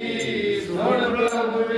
ਸੁਣ ਪ੍ਰਭ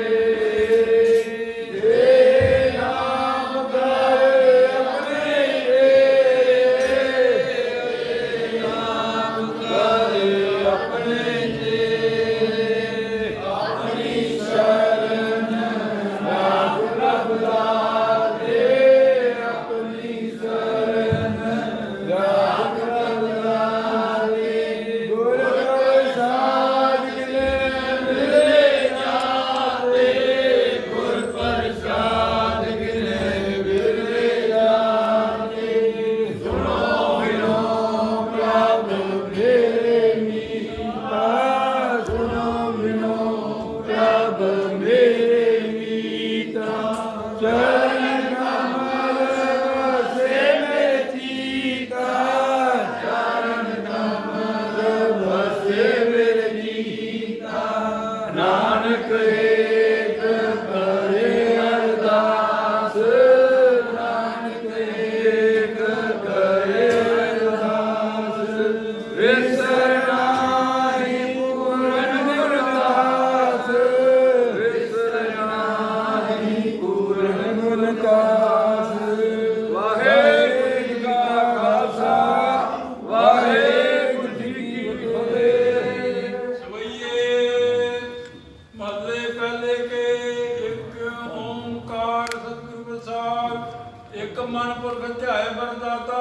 ਇੱਕ ਮਨ ਪੁਰਖ ਧਿਆਏ ਬਰਦਾਤਾ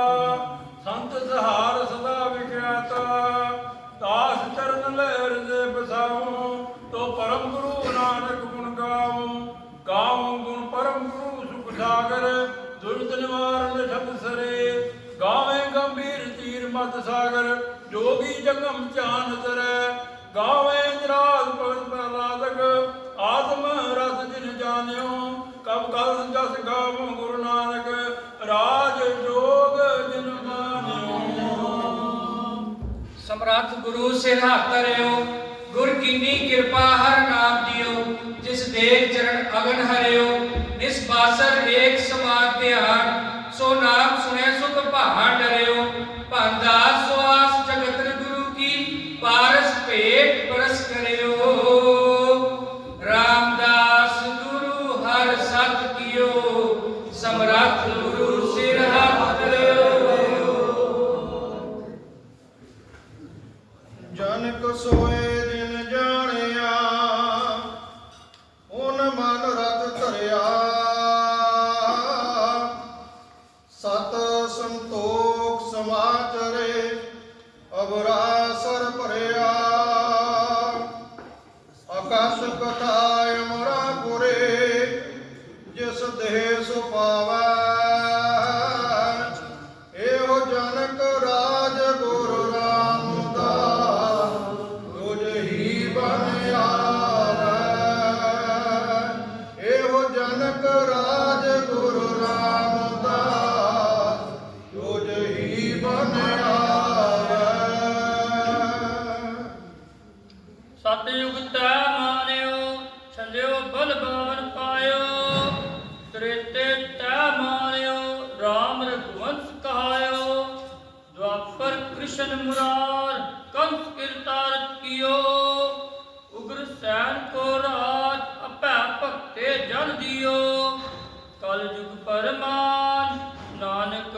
ਸੰਤ ਸਹਾਰ ਸਦਾ ਵਿਖਿਆਤਾ। ਦਾਸ ਚਰਨ ਲੈ ਹਿਰਦੇ ਬਸਾਉ ਤੋ ਪਰਮ ਗੁਰੂ ਨਾਨਕ ਗੁਣ ਗਾਉ ਗਾਉ ਗੁਣ ਪਰਮ ਗੁਰੂ ਸੁਖ ਸਾਗਰ ਦੁਰਤ ਨਿਵਾਰਨ ਸ਼ਬਦ ਸਰੇ। ਗਾਵੇਂ ਗੰਭੀਰ ਤੀਰ ਮਤ ਸਾਗਰ, ਜੋਗੀ ਜਗਮ ਚਾਨ ਤਰੈ ਗਾਵੇਂ ਜਰਾਜ ਭਗਤ ਪ੍ਰਹਲਾਦਕ, ਆਤਮ ਸਮਰੱਥ ਗੁਰੂ ਸਿਰ ਹੱਥ ਧਰਿਓ। ਗੁਰ ਕੀਨੀ ਕਿਰਪਾ ਹਰ ਨਾਮ ਦਿਓ, ਜਿਸ ਦੇਖ ਚਰਨ ਅਗਨ ਹਰਿਓ। ਨਿਸਬਾਸਰ ਏਕ ਸਮਾਨ ਧਿਆਨ, ਸੋ ਨਾਮ ਸੁਣੇ ਸੁਖ ਭਾਹਾ ਡਰਿਓ। ਭੰਦਾ ਸਵਾਸ ਜਗਤ ਗੁਰੂ ਕੀ, ਪਾਰਸ ਭੇਟ ਪਰਸ ਕਰਿਓ। ਜਿਸ ਦੇਹ ਸੁ ਪਾਵੈ ਕ੍ਰਿਸ਼ਨ ਮੁਰਾਰ ਕੰਸ ਕਿਰਤਾਰ ਕੀਓ। ਉਗਰ ਸੈਨ ਕੋ ਰਾਜ ਅਪੈ ਭਗਤੇ ਜਨ ਦਿਓ ਕਲ ਯੁਗ ਪਰਮਾਨ, ਨਾਨਕ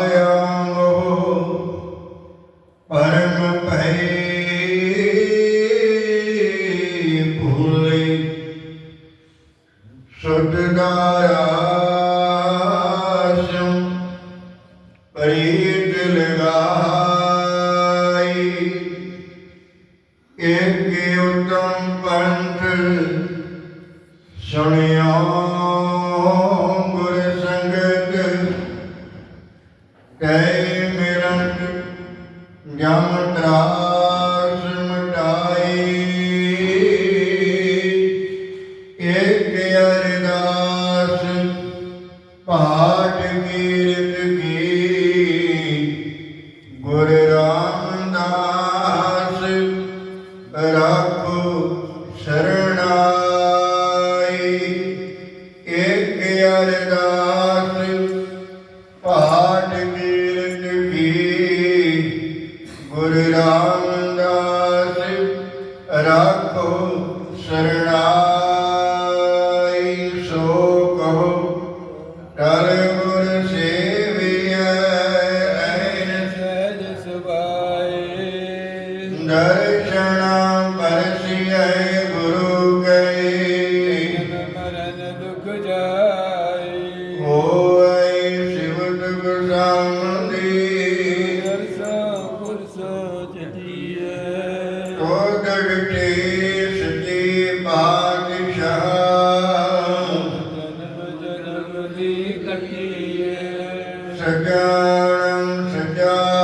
ਰੀਤ ਲਗਾਈ ਏਕੇ ਉਤਮ ਪੰਥ ਸੁਣਿਆ ਗੁਰ ਸੰਗਤ ਕੈ ਮਿਰੰਗ ਜਮ ਤਰਾ ਰਾਖੋ ਸ਼ਰਨ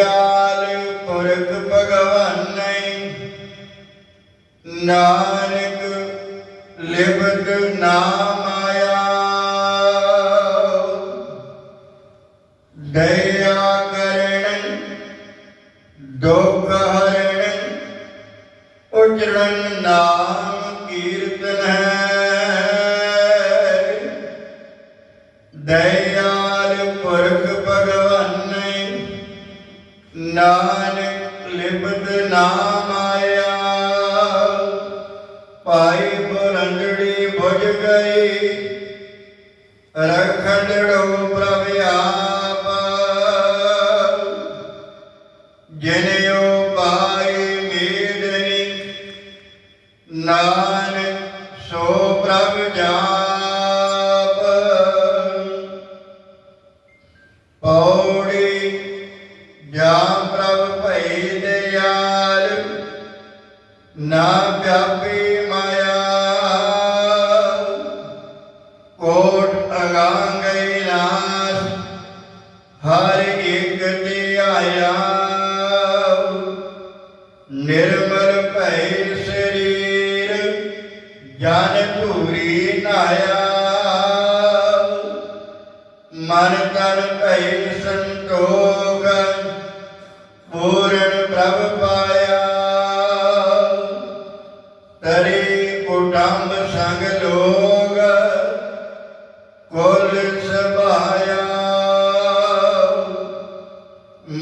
ਦਿਆਲ ਪੁਰਖ ਭਗਵਾਨੈ ਨਾਨਕ ਲਿਬਤ ਨਾਮ ਆਇਆ। ਦਇਆ ਕਰਣ ਦੁਖ ਹਰਣ ਉਚਰਨ ਨਾਮ गए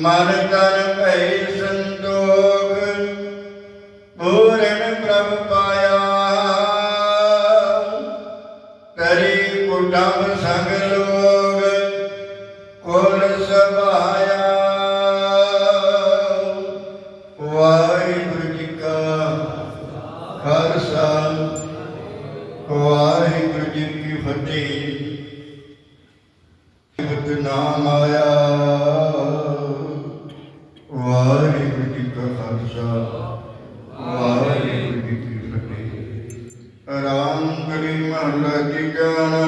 ਮਨ ਤਨ ਭੈ ਸੰਤੋਖ ਪੂਰਨ ਪ੍ਰਭ ਪਾਇਆ ਕਰੀ ਕੁਟੰਬ ਸੰਗ ਲੋਗ ਕੋਲ ਸਭਾਇਆ ਵਾਹਿਗੁਰੂ ਜੀ ਕਾ ਖਾਲਸਾ, ਵਾਹਿਗੁਰੂ ਜੀ ਕੀ ਫਤਿਹ। ਗੁਰੂ ਨਾਮ ਆਇਆ। ਵਾਹਿਗੁਰੂ ਜੀ ਕਾ ਖਾਲਸਾ ਵਾਹਿਗੁਰੂ ਜੀ ਕੀ ਫਤਿਹ ਰਾਮ ਕਲੀ ਮਹਲਾ ਜੀ ਗਾਣਾ